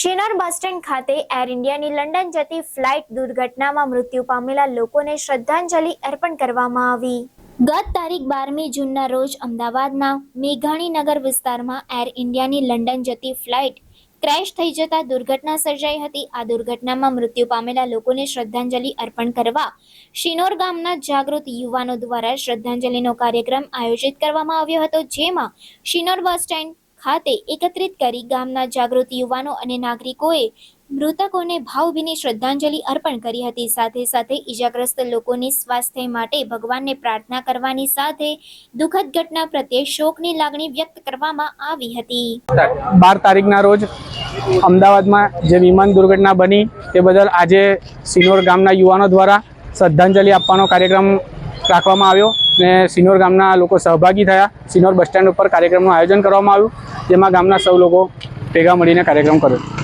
Shinor bus stand ખાતે air ઇન્ડિયાની London જતી ફ્લાઇટ દુર્ઘટનામાં મૃત્યુ પામેલા લોકોને શ્રદ્ધાંજલિ અર્પણ કરવામાં આવી. ગત તારીખ બારમી જૂનના રોજ અમદાવાદના મેઘાણીનગર વિસ્તારમાં એર ઇન્ડિયાની લંડન જતી ફ્લાઇટ ક્રેશ થઈ જતા દુર્ઘટના સર્જાઈ હતી. આ દુર્ઘટનામાં મૃત્યુ પામેલા લોકોને શ્રદ્ધાંજલિ અર્પણ કરવા શિનોર ગામના જાગૃત યુવાનો દ્વારા શ્રદ્ધાંજલિનો કાર્યક્રમ આયોજિત કરવામાં આવ્યો હતો, જેમાં શિનોર બસ સ્ટેન્ડ ખાતે એકત્રિત કરી ગામના જાગૃત યુવાનો અને નાગરિકોએ મૃતકોને ભાવભીની શ્રદ્ધાંજલિ અર્પણ કરી હતી. સાથે સાથે ઈજાગ્રસ્ત લોકોની સ્વાસ્થ્ય માટે ભગવાનને પ્રાર્થના કરવાની સાથે દુઃખદ ઘટના પ્રત્યે શોકની લાગણી વ્યક્ત કરવામાં આવી હતી. બાર તારીખના રોજ અમદાવાદમાં જે વિમાન દુર્ઘટના બની તે બદલ આજે સિનોર ગામના યુવાનો દ્વારા શ્રદ્ધાંજલિ આપવાનો કાર્યક્રમ રાખવામાં આવ્યો. ને સિનોર ગામના લોકો સહભાગી થયા. સિનોર બસ સ્ટેન્ડ ઉપર કાર્યક્રમનું આયોજન કરવામાં આવ્યું, જેમાં ગામના સૌ લોકો ભેગા મળીને કાર્યક્રમ કર્યો.